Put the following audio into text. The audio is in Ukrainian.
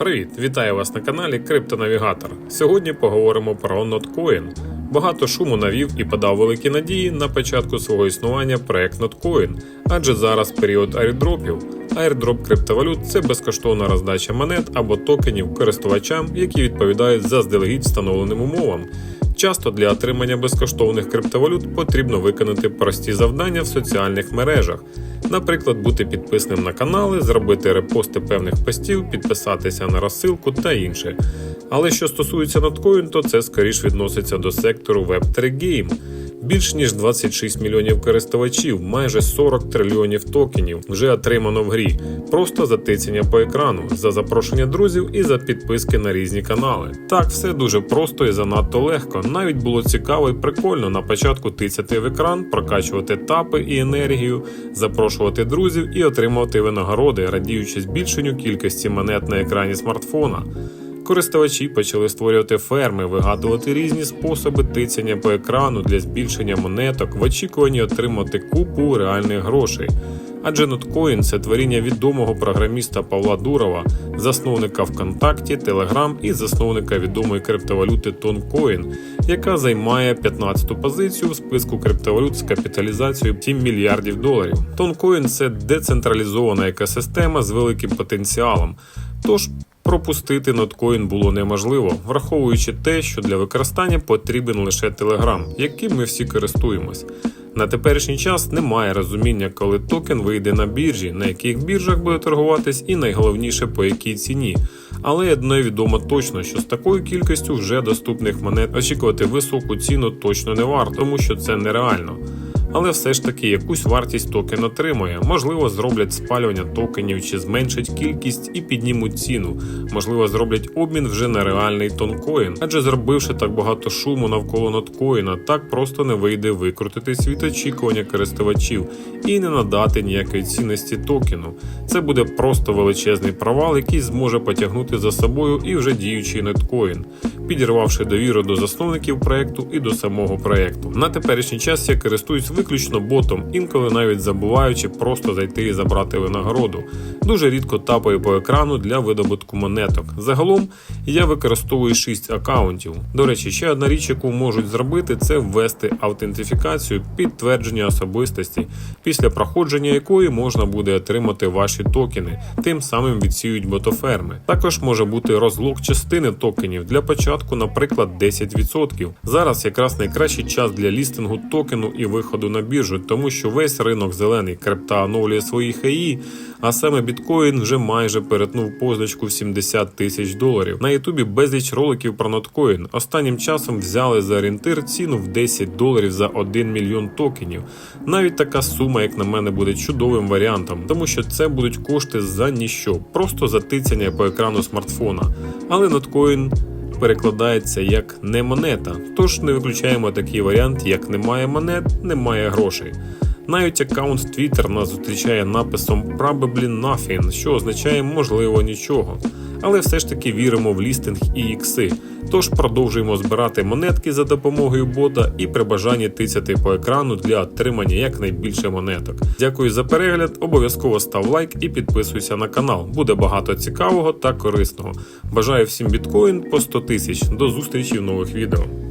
Привіт! Вітаю вас на каналі Криптонавігатор. Сьогодні поговоримо про Notcoin. Багато шуму навів і подав великі надії на початку свого існування проект Notcoin, адже зараз період airdropів. Airdrop криптовалют це безкоштовна роздача монет або токенів користувачам, які відповідають заздалегідь встановленим умовам. Часто для отримання безкоштовних криптовалют потрібно виконати прості завдання в соціальних мережах, наприклад, бути підписним на канали, зробити репости певних постів, підписатися на розсилку та інше. Але що стосується Notcoin, то це скоріш відноситься до сектору Web3 Game. Більш ніж 26 мільйонів користувачів, майже 40 трильйонів токенів вже отримано в грі, просто за тицяння по екрану, за запрошення друзів і за підписки на різні канали. Так, все дуже просто і занадто легко. Навіть було цікаво і прикольно на початку тицяти в екран, прокачувати тапи і енергію, запрошувати друзів і отримувати винагороди, радіючи збільшенню кількості монет на екрані смартфона. Користувачі почали створювати ферми, вигадувати різні способи тицяння по екрану для збільшення монеток в очікуванні отримати купу реальних грошей. Адже Notcoin – це творіння відомого програміста Павла Дурова, засновника ВКонтакті, Telegram і засновника відомої криптовалюти Toncoin, яка займає 15-ту позицію в списку криптовалют з капіталізацією 7 мільярдів доларів. Toncoin – це децентралізована екосистема з великим потенціалом. Тож Пропустити ноткоін було неможливо, враховуючи те, що для використання потрібен лише Telegram, яким ми всі користуємось. На теперішній час немає розуміння, коли токен вийде на біржі, на яких біржах буде торгуватись, і найголовніше по якій ціні. Але одне відомо точно, що з такою кількістю вже доступних монет очікувати високу ціну точно не варто, тому що це нереально. Але все ж таки якусь вартість токен отримує. Можливо, зроблять спалювання токенів чи зменшать кількість і піднімуть ціну. Можливо, зроблять обмін вже на реальний тонкоін. Адже зробивши так багато шуму навколо ноткоїна, так просто не вийде викрутитись від очікування користувачів і не надати ніякої цінності токену. Це буде просто величезний провал, який зможе потягнути за собою і вже діючий неткоін, підірвавши довіру до засновників проекту і до самого проекту. На теперішній час я користуюсь виключно ботом, інколи навіть забуваючи просто зайти і забрати винагороду. Дуже рідко тапаю по екрану для видобутку монеток. Загалом я використовую 6 акаунтів. До речі, ще одна річ, яку можуть зробити, це ввести аутентифікацію підтвердження особистості, після проходження якої можна буде отримати ваші токени, тим самим відсіють ботоферми. Також може бути розлог частини токенів для початку, наприклад, 10%. Зараз якраз найкращий час для лістингу токену і виходу на біржу, тому що весь ринок зелений крипта оновлює свої хаї, а саме біткоін вже майже перетнув позначку в 70 тисяч доларів. На Ютубі безліч роликів про ноткоін. Останнім часом взяли за орієнтир ціну в 10 доларів за 1 мільйон токенів. Навіть така сума, як на мене, буде чудовим варіантом, тому що це будуть кошти за ніщо, просто за тицяння по екрану смартфона. Але ноткоін перекладається як не монета, тож не виключаємо такий варіант, як немає монет, немає грошей. Навіть аккаунт Twitter нас зустрічає написом Probably Nothing, що означає можливо нічого. Але все ж таки віримо в лістинг і ікси. Тож продовжуємо збирати монетки за допомогою бота і при бажанні тицяти по екрану для отримання якнайбільше монеток. Дякую за перегляд. Обов'язково став лайк і підписуйся на канал. Буде багато цікавого та корисного. Бажаю всім біткоін по 100 тисяч. До зустрічі в нових відео.